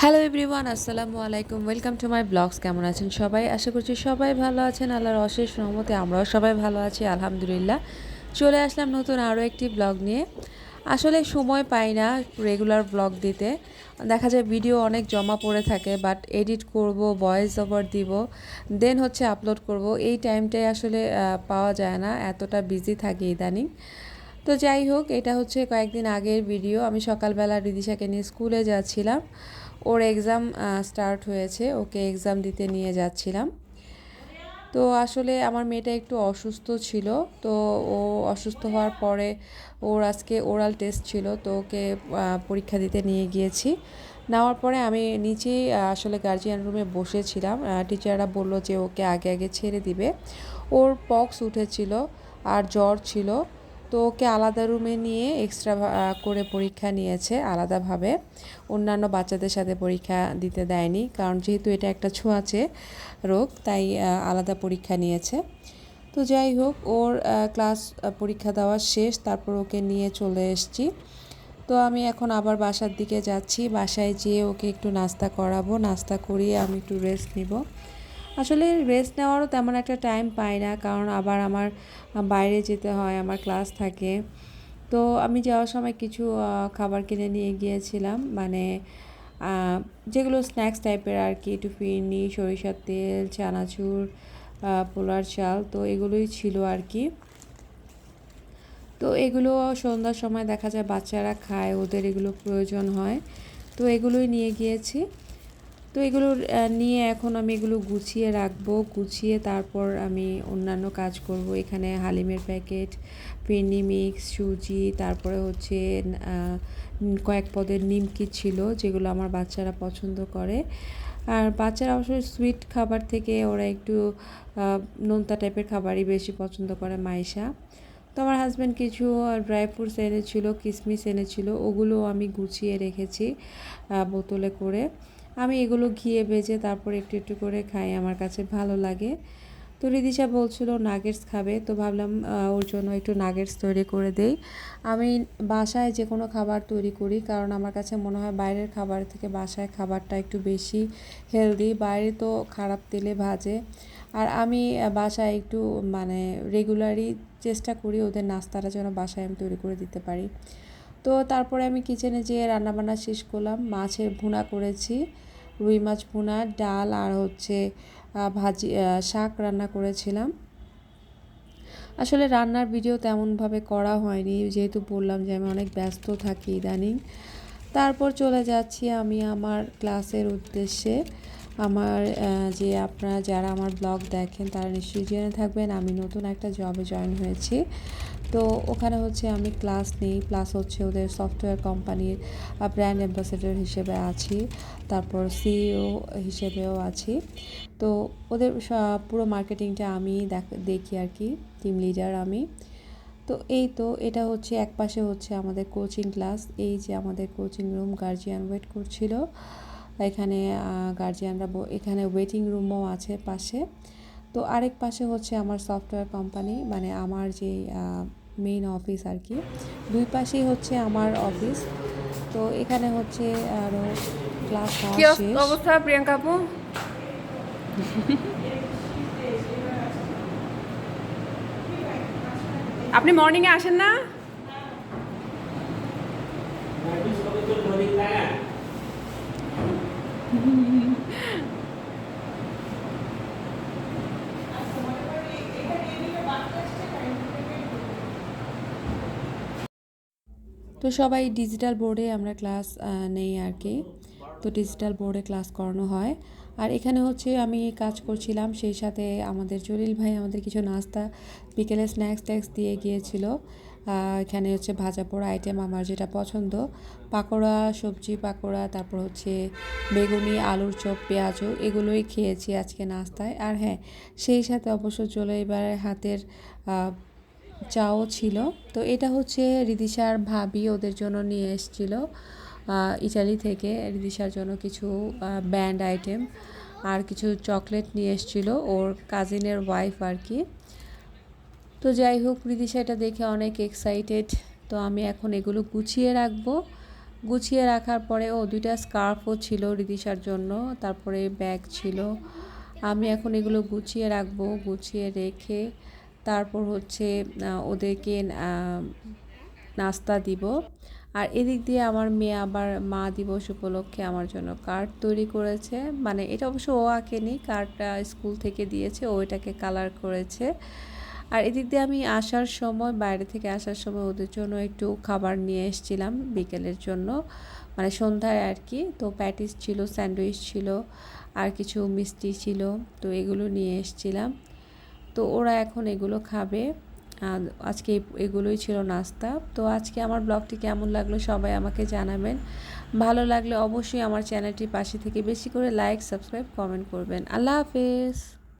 Hello everyone আসসালামু আলাইকুম welcome to my blogs কেমন আছেন সবাই? আশা করছি সবাই ভালো আছেন। আল্লাহর অশেষ রহমতে আমরাও সবাই ভালো আছি, আলহামদুলিল্লাহ। চলে আসলাম নতুন আরও একটি ব্লগ নিয়ে। আসলে সময় পাই না রেগুলার ব্লগ দিতে। দেখা যায় ভিডিও অনেক জমা পড়ে থাকে বাট এডিট করব ভয়েস ওভার দিব দেন হচ্ছে আপলোড করব। এই টাইমটাই আসলে পাওয়া যায় না। এতটা বিজি থাকি ইদানিং। তো যাই হোক, এটা হচ্ছে কয়েকদিন আগের ভিডিও আমি সকালবেলা রিদিশাকে নিয়ে স্কুলে যাচ্ছিলাম। ওর এক্সাম স্টার্ট হয়েছে, ওকে এক্সাম দিতে নিয়ে যাচ্ছিলাম। তো আসলে আমার মেয়েটা একটু অসুস্থ ছিল, তো ও অসুস্থ হওয়ার পরে ওর আজকে ওরাল টেস্ট ছিল, তো ওকে পরীক্ষা দিতে নিয়ে গিয়েছি। নেওয়ার পরে আমি নিচেই আসলে গার্জিয়ান রুমে বসেছিলাম টিচাররা বলল যে ওকে আগে আগে ছেড়ে দিবে। ওর পক্স উঠেছিল, আর জ্বর ছিল তো ওকে আলাদা রুমে নিয়ে এক্সট্রা করে পরীক্ষা নিয়েছে আলাদাভাবে। অন্যান্য বাচ্চাদের সাথে পরীক্ষা দিতে দেয়নি, কারণ যেহেতু এটা একটা ছোঁয়াচে রোগ, তাই আলাদা পরীক্ষা নিয়েছে। তো যাই হোক, ওর ক্লাস পরীক্ষা দেওয়া শেষ, তারপর ওকে নিয়ে চলে এসেছি। তো আমি এখন আবার বাসার দিকে যাচ্ছি, বাসায় যেয়ে ওকে একটু নাস্তা করাবো। নাস্তা করিয়ে আমি একটু রেস্ট নিব। আসলে রেস্ট নেওয়ারও তেমন একটা টাইম পাই না, কারণ আবার আমার বাইরে যেতে হয়, আমার ক্লাস থাকে। তো আমি যাওয়ার সময় কিছু খাবার কিনে নিয়ে গিয়েছিলাম মানে যেগুলো স্ন্যাক্স টাইপের আর কি, একটু ফিরনি, সরিষার তেল, চানাচুর পোলার চাল, তো এগুলোই ছিল আর কি। তো এগুলো সন্ধ্যার সময় দেখা যায় বাচ্চারা খায়, ওদের এগুলো প্রয়োজন হয়। তো এগুলোই নিয়ে গিয়েছি। তো এগুলো নিয়ে এখন আমি এগুলো গুছিয়ে রাখব। গুছিয়ে তারপর আমি অন্যান্য কাজ করব। এখানে হালিমের প্যাকেট ফিরনি মিক্স, সুজি, তারপরে হচ্ছে কয়েক পদের নিমকি ছিল, যেগুলো আমার বাচ্চারা পছন্দ করে। আর বাচ্চারা অবশ্যই সুইট খাবার থেকে ওরা একটু নোনতা টাইপের খাবারই বেশি পছন্দ করে মাইশা। তো আমার হাজব্যান্ড কিছু ড্রাই ফ্রুটস এনেছিল কিশমিশ এনেছিল, ওগুলো আমি গুছিয়ে রেখেছি বোতলে করে। আমি এগুলো ঘিয়ে ভেজে তারপর একটু একটু করে খাই, আমার কাছে ভালো লাগে। তো রিদিশা বলছিল নাগেটস খাবে, তো ভাবলাম ওর জন্য একটু নাগেটস তৈরি করে দেই। আমি বাসায় যে কোনো খাবার তৈরি করি, কারণ আমার কাছে মনে হয় বাইরের খাবার থেকে বাসায় খাবারটা একটু বেশি হেলদি বাইরে তো খারাপ তেলে ভাজে। আর আমি বাসায় একটু মানে রেগুলারই চেষ্টা করি ওদের নাস্তাটা যেন বাসায় আমি তৈরি করে দিতে পারি। তো তারপরে আমি কিচেনে যেয়ে রান্নাবান্না শেষ করলাম। মাছের ভুনা করেছি, রুই মাছ ভুনা, ডাল আর হচ্ছে ভাজি শাক রান্না করেছিলাম। আসলে রান্নার ভিডিও তেমনভাবে করা হয়নি। যেহেতু বললাম যে আমি অনেক ব্যস্ত থাকি ইদানিং। তারপর চলে যাচ্ছি আমি আমার ক্লাসের উদ্দেশ্যে। আমার যে আপনারা যারা আমার ব্লগ দেখেন তারা নিশ্চয়ই জেনে থাকবেন আমি নতুন একটা জবে জয়েন হয়েছি। তো ওখানে হচ্ছে আমি ক্লাস নেই প্লাস হচ্ছে ওদের সফটওয়্যার কোম্পানির ব্র্যান্ড অ্যাম্বাসেডর হিসেবে আছি, তারপর সিইও হিসেবেও আছি। তো ওদের পুরো মার্কেটিংটা আমি দেখ- আর কি টিম লিডার আমি। তো এই তো, এটা হচ্ছে এক পাশে হচ্ছে আমাদের কোচিং ক্লাস এই যে আমাদের কোচিং রুম গার্জিয়ান ওয়েট করছিল। এখানে গার্জিয়ানরা এখানে ওয়েটিং রুমও আছে পাশে। তো আরেক পাশে হচ্ছে আমার সফটওয়্যার কোম্পানি মানে আমার যে মেইন অফিস আর কি। দুই পাশেই হচ্ছে আমার অফিস তো এখানে হচ্ছে আরও ক্লাস অবস্থা প্রিয়াঙ্কা আপু? আপনি মর্নিং এ আসেন না? তো সবাই ডিজিটাল বোর্ডে আমরা ক্লাস নেই আর কি। তো ডিজিটাল বোর্ডে ক্লাস করানো হয়। আর এখানে হচ্ছে আমি কাজ করছিলাম, সেই সাথে আমাদের জলিল ভাই আমাদের কিছু নাস্তা, বিকেলে স্ন্যাক্স ট্যাক্স দিয়ে গিয়েছিল। এখানে হচ্ছে ভাজা পোড়া আইটেম আমার যেটা পছন্দ। পাকোড়া, সবজি, পাকোড়া, তারপর হচ্ছে বেগুনি, আলুর চপ, পেঁয়াজও এগুলোই খেয়েছি আজকে নাস্তায়। আর হ্যাঁ সেই সাথে অবশ্য চলে এবারে হাতের চাও ছিল। তো এটা হচ্ছে রিদিশার ভাবি ওদের জন্য নিয়ে এসেছিল ইটালি থেকে। রিদিশার জন্য কিছু ব্যান্ড আইটেম আর কিছু চকলেট নিয়ে এসেছিল ওর কাজিনের ওয়াইফ আর কি। তো যাই হোক রিদিশা এটা দেখে অনেক এক্সাইটেড তো আমি এখন এগুলো গুছিয়ে রাখব। গুছিয়ে রাখার পরে, ও দুইটা স্কার্ফও ছিল রিদিশার জন্য, তারপরে ব্যাগ ছিল। আমি এখন এগুলো গুছিয়ে রাখব, গুছিয়ে রেখে তারপর হচ্ছে ওদেরকে নাস্তা দিব। আর এদিক দিয়ে আমার মেয়ে আবার মা দিবস উপলক্ষে আমার জন্য কার্ড তৈরি করেছে। মানে এটা অবশ্য ও আঁকেনি কার্ডটা স্কুল থেকে দিয়েছে, ও এটাকে কালার করেছে। আর এদিক দিয়ে আমি আসার সময়, বাইরে থেকে আসার সময় ওদের জন্য একটু খাবার নিয়ে এসেছিলাম বিকেলের জন্য মানে সন্ধ্যায় আর কি। তো প্যাটিস ছিল, স্যান্ডউইচ ছিল, আর কিছু মিষ্টি ছিল, তো এগুলো নিয়ে এসেছিলাম। তো ওরা এখন এগুলো খাবে। আজকে এগুলোই ছিল নাস্তা। তো আজকে আমার ব্লগটি কেমন লাগল সবাই আমাকে জানাবেন। ভালো লাগলে অবশ্যই আমার চ্যানেলটির পাশে থেকে বেশি করে লাইক, সাবস্ক্রাইব, কমেন্ট করবেন। আল্লাহ হাফেজ।